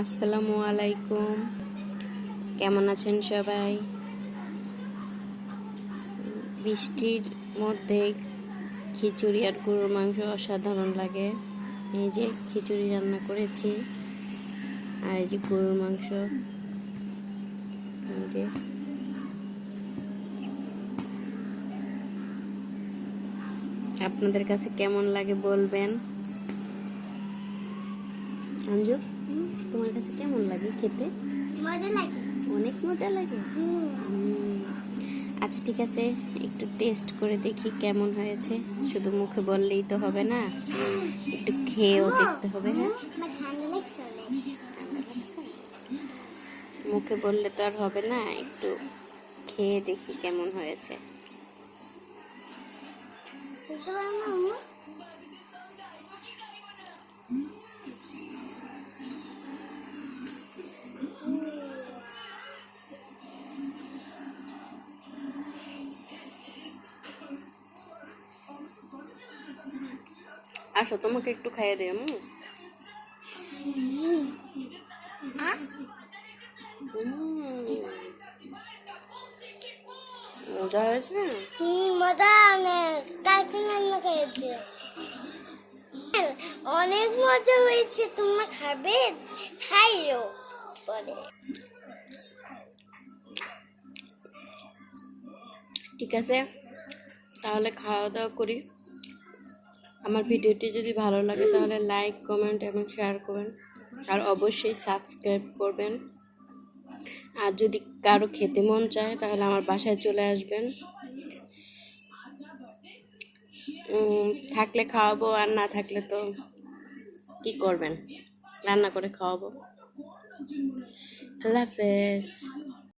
আসসালামু আলাইকুম। কেমন আছেন সবাই? বৃষ্টির মধ্যে খিচুড়ি আর গরুর মাংস অসাধারণ লাগে। এই যে খিচুড়ি রান্না করেছি, আর এই যে গরুর মাংস, এই যে। আপনাদের কাছে কেমন লাগে বলবেন? অঞ্জু তোমার কাছে কেমন লাগে খেতে? মজা লাগে। অনেক মজা লাগে? আচ্ছা ঠিক আছে একটু টেস্ট করে দেখি কেমন হয়েছে। শুধু মুখে বললেই তো হবে না একটু খেয়েও দেখতে হবে হ্যাঁ? মুখে বললে তো আর হবে না একটু খেয়ে দেখি কেমন হয়েছে। আসো তোমাকে একটু খাইয়ে দে মজা হয়েছে? মজা অনেক। খেয়েছে। অনেক মজা হয়েছে। তোমরা খাবে? খাইও। পরে। ঠিক আছে তাহলে খাওয়া দাওয়া করি। আমার ভিডিওটি যদি ভালো লাগে তাহলে লাইক, কমেন্ট এবং শেয়ার করবেন। আর অবশ্যই সাবস্ক্রাইব করবেন। আর যদি কারও খেতে মন চায় তাহলে আমার বাসায় চলে আসবেন। থাকলে খাওয়াবো আর না থাকলে তো কি করবেন? রান্না করে খাওয়াবো। আল্লাহ হাফেজ।